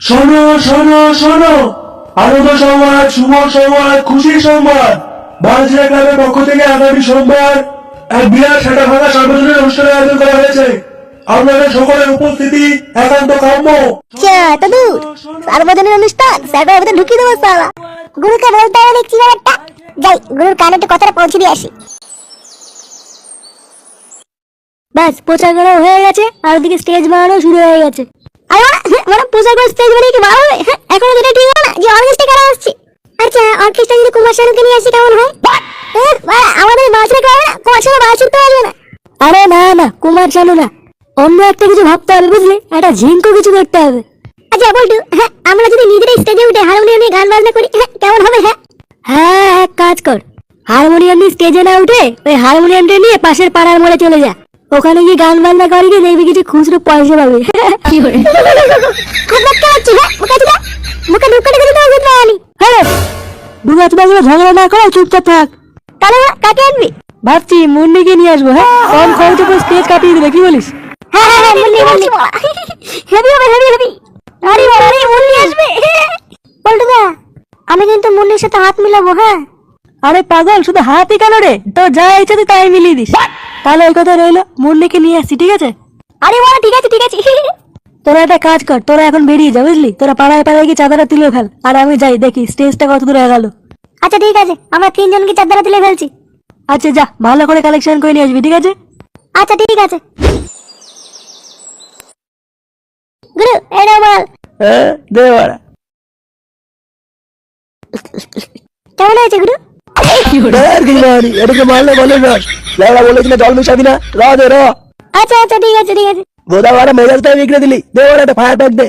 শোনো শোনো শোনো। আনন্দ সংবাদ শুভ সংবাদ খুশি সংবাদ। বাংলাদেশ ক্লাবের পক্ষ থেকে আগামী সোমবার এক বিরাট সেটা ভাঙা সার্বজনীন অনুষ্ঠানের আয়োজন করা হয়েছে। আপনাদের সকলের উপস্থিতি একান্ত কাম্য। চা দাদু সার্বজনীন অনুষ্ঠান স্যারটা ওদের ঢুকিয়ে দেবো সালা গুরুকে বলতে হবে দেখছি ব্যাপারটা যাই গুরুর কানে একটু কথাটা পৌঁছে দিয়ে আসি। ব্যাস প্রচার করা হয়ে গেছে আর ওদিকে স্টেজ বানানো শুরু হয়ে গেছে। আরে বাড়া, হবে এখনও যেটা ঠিক হলো না যে অর্কেস্ট্রা কারা আসছে? আচ্ছা অর্কেস্ট্রা যদি কুমার শানুকে নিয়ে আসি কেমন হয়? আমাদের কুমার শানু পারবে না। আরে না না কুমার শানু না। অন্য একটা কিছু ভাবতে হবে বুঝলি? একটা ঝিঙ্কো কিছু করতে হবে। আচ্ছা বলটু হ্যাঁ আমরা যদি নিজেরাই স্টেজে উঠে হারমোনিয়াম নিয়ে গান বাজনা করি হ্যাঁ কেমন হবে হ্যাঁ? হ্যাঁ এক কাজ কর। হারমোনিয়াম নিয়ে স্টেজে না উঠে ওই হারমোনিয়ামটা নিয়ে পাশের পাড়ার মোড়ে চলে যা। ওখানে গিয়ে গান বাজনা করি গিয়ে দেখবি কিছু খুচরো পয়সা পাবে। কি করে মুখে ঢুকাতে করে তো বুঝতে পারি হ্যাঁ ঝগড়া না করে চুপচাপ থাক। তাহলে কাকে আনবি? ভাবছি মুন্নিকে নিয়ে আসব হ্যাঁ? কম খরচে পুরো স্টেজ কাটিয়ে দেবে কি বলিস? হ্যাঁ হ্যাঁ হ্যাঁ মুন্নি মুন্নি হেভি হবে হেভি হেভি। আরে আরে মুন্নি আসবে। পল্টুদা আমি কিন্তু মুন্নির সাথে হাত মিলাবো হ্যাঁ? আরে পাগল শুধু হাতই কেন রে? তো যা ইচ্ছা তুই তাই মিলিয়ে দিস। তাহলে ওই কথা রইল মুন্নিকে নিয়ে আসছি ঠিক আছে? আরে বাবা ঠিক আছে ঠিক আছে। তোরা একটা কাজ কর তোরা এখন বেরিয়ে যা বুঝলি? তোরা পাড়ায় পাড়ায় গিয়ে চাঁদাটা তুলে ফেল আর আমি যাই দেখি স্টেজটা কত দূরে গেল। আচ্ছা ঠিক আছে আমরা তিনজনকে চাঁদাটা তুলে ফেলছি। আচ্ছা যা ভালো করে কালেকশন করে নিয়ে আসবি ঠিক আছে? আচ্ছা ঠিক আছে। গুরু এটা বল। হ্যাঁ দে বাড়া কেমন হয়েছে গুরু? এটাকে মারলে বলে বলেছিল জল মিশাবি না। র দে র। আচ্ছা আচ্ছা ঠিক আছে ঠিক আছে। বোধা বাড়া মেজাজটাই বিগড়ে দিলি। দে বাড়া একটা ফায়ার ব্যাগ দে।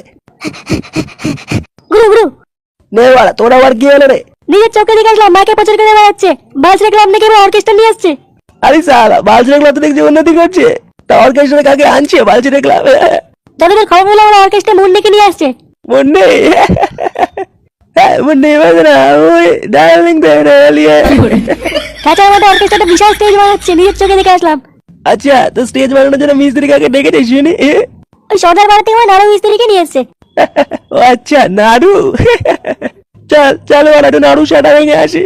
গুরু গুরু। নে বাড়া তোর আবার কি হলো রে? নিজের চোখে দেখে আসলাম মাকে প্রচার করে বেড়াচ্ছে। বাস রেখলাম নাকি এবার অর্কেস্ট্রা নিয়ে আসছে। আরে সালা বালছি দেখলাম তো দেখছি উন্নতি করছে। তা অর্কেস্ট্রা কাকে আনছে? বালছি দেখলাম। তোদের খবর পেলাম ওরা অর্কেস্ট্রা মুন্নিকে নিয়ে আসছে। মুন্ডে হ্যাঁ বাজরা ওই ডার্লিং দেলিয়ে কাঁচার মধ্যে অর্কেস্ট্রাটা বিশাল স্টেজ বানাচ্ছে নিজের চোখে দেখে আসলাম। আচ্ছা তো স্টেজ বানানোর জন্য মিস্ত্রি কাকে ডেকে দিস শুনি ওই সর্দার বাড়ি থেকে নাড়ু মিস্ত্রিকে নিয়ে এসছে ও আচ্ছা নাড়ু? চল চল বাড়া নাড়ু সেটা ভেঙে আসি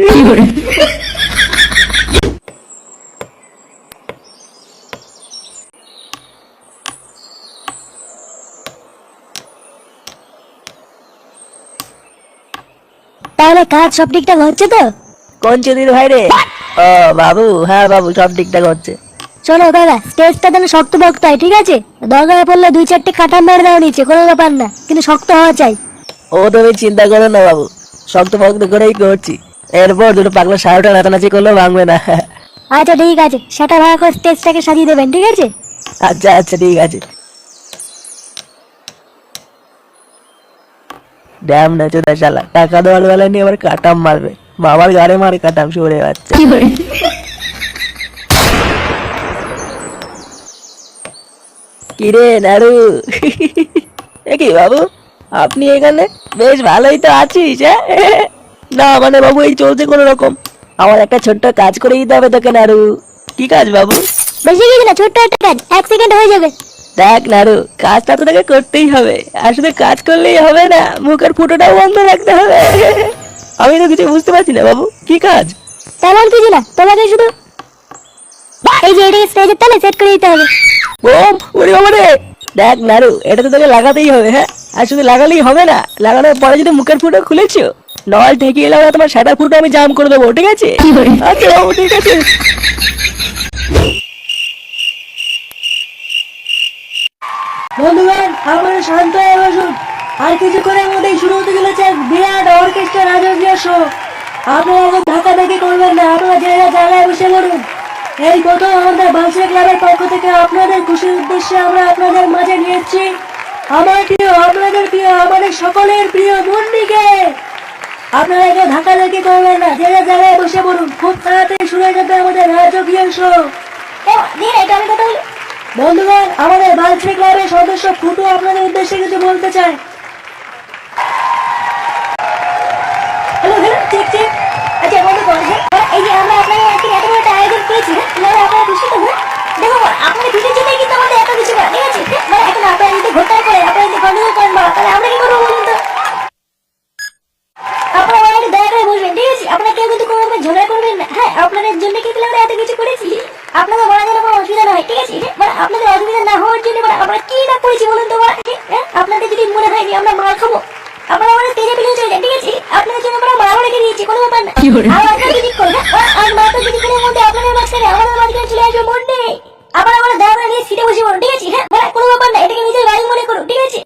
তাহলে কাজ সব ঠিকঠাক হচ্ছে তো? কোন চুদির ভাই রে? ও বাবু হ্যাঁ বাবু সব ঠিকঠাক হচ্ছে শোনো দাদা স্টেজটা যেন শক্ত বক্ত হয় ঠিক আছে? দরকার পড়লে দুই চারটে কাটা মেরে দেওয়া নিচে কোনো ব্যাপার না কিন্তু শক্ত হওয়া চাই। ও তুমি চিন্তা করো না বাবু। শক্ত ফক্ত করেই করছি। এরপর দুটো পাগলা সাড়োটা নাচানাচি করলেও ভাঙবে না। আচ্ছা ঠিক আছে। সেটা ভাড়া করে স্টেজটাকে সাজিয়ে দেবেন ঠিক আছে? আচ্ছা আচ্ছা ঠিক আছে। ড্যাম না চোদা শালা। টাকা দেওয়ার বেলা নিয়ে আবার কাটাম মারবে। বাবার গাড়ে মারে কাটাম সরে যাচ্ছে। কিরে নাড়ু এ কি বাবু? আপনি এখানে? বেশ ভালোই তো আছিস হ্যাঁ? না মানে বাবু এই চলছে কোনো রকম। আমার একটা ছোট্ট কাজ করে দিতে হবে তোকে নাড়ু কি কাজ বাবু? বেশি কিছু না ছোট্ট একটা কাজ। এক সেকেন্ড হয়ে যাবে। দেখ নাড়ু কাজটা তো তোকে করতেই হবে। আর শুধু কাজ করলেই হবে না মুখের ফুটোটাও বন্ধ রাখতে হবে। আমি তো কিছু বুঝতে পারছি না বাবু কি কাজ? তেমন কিছু না তোমাকে শুধু এই যে এটাকে স্টেজের তালে সেট করে দিতে হবে। বোম ওরে বাবা রে! দেখ নাড়ু এটা তো তোকে লাগাতেই হবে হ্যাঁ? আর শুধু লাগালেই হবে না লাগানোর পরে যদি মুখের ফুটো খুলেছো নল ঠেকে এলে ওরা তোমার সাদা ফুটো আমি জাম করে দেবো ঠিক আছে? আচ্ছা বাবু ঠিক আছে। বন্ধুগণ আপনারা শান্ত হয়ে বসুন। আর কিছুক্ষণের মধ্যেই শুরু হতে চলেছে বিরাট অর্কেস্ট্রা রাজকীয় শো আপনারা এখন ধাক্কা দেখে করবেন না, আপনারা যে জায়গায় বসে পড়ুন। এই প্রথম আমাদের বাংশিয়া ক্লাবের পক্ষ থেকে আপনাদের খুশির উদ্দেশ্যে আমরা আপনাদের মাঝে নিয়ে এসেছি আমার প্রিয়, আপনাদের প্রিয়, আমাদের সকলের প্রিয় মুন্ডিকে আপনারা কেউ ধাক্কা দেখে করবেন না, যে জায়গায় বসে পড়ুন, খুব তাড়াতাড়ি শুরু হয়ে যাবে আমাদের রাজকীয় শো বন্ধুগণ, আমাদের বালশ্রী ক্লাবের সদস্য ফুটু আপনাদের উদ্দেশ্যে কিছু বলতে চায়। হ্যাঁ, আচ্ছা, হ্যাঁ, আমরা আপনাদের জন্য হ্যাঁ, ঠিক আছে? মানে এখন যদি তাহলে আমরা কি করব বলুন তো? করে ঠিক আছে? কেউ কিন্তু আপনাদের জন্য কিন্তু আমরা এত কিছু করেছি, আপনাদের বলা যেন কোনো অসুবিধা নয়, ঠিক আছে? না হওয়ার জন্য মানে আমরা কি না করেছি বলুন তো মানে, হ্যাঁ? আপনাদের যদি মনে হয়নি আমরা মার খাব। আমরা তেজে পেলে চলে যাই ঠিক আছে? আপনাদের জন্য আমরা মারও রেখে দিয়েছি কোনো ব্যাপার না। আর আপনারা যদি করে হ্যাঁ? আর মাত্র যদি দিনের মধ্যে আপনাদের মাঝখানে আমাদের মাঝখানে চলে আসবে মন্ডে আবার আমরা দাঁড়া নিয়ে সিটে বসে পড়ুন ঠিক আছে? হ্যাঁ মানে কোনো ব্যাপার না এটাকে নিজের বাড়ি মনে করুন ঠিক আছে?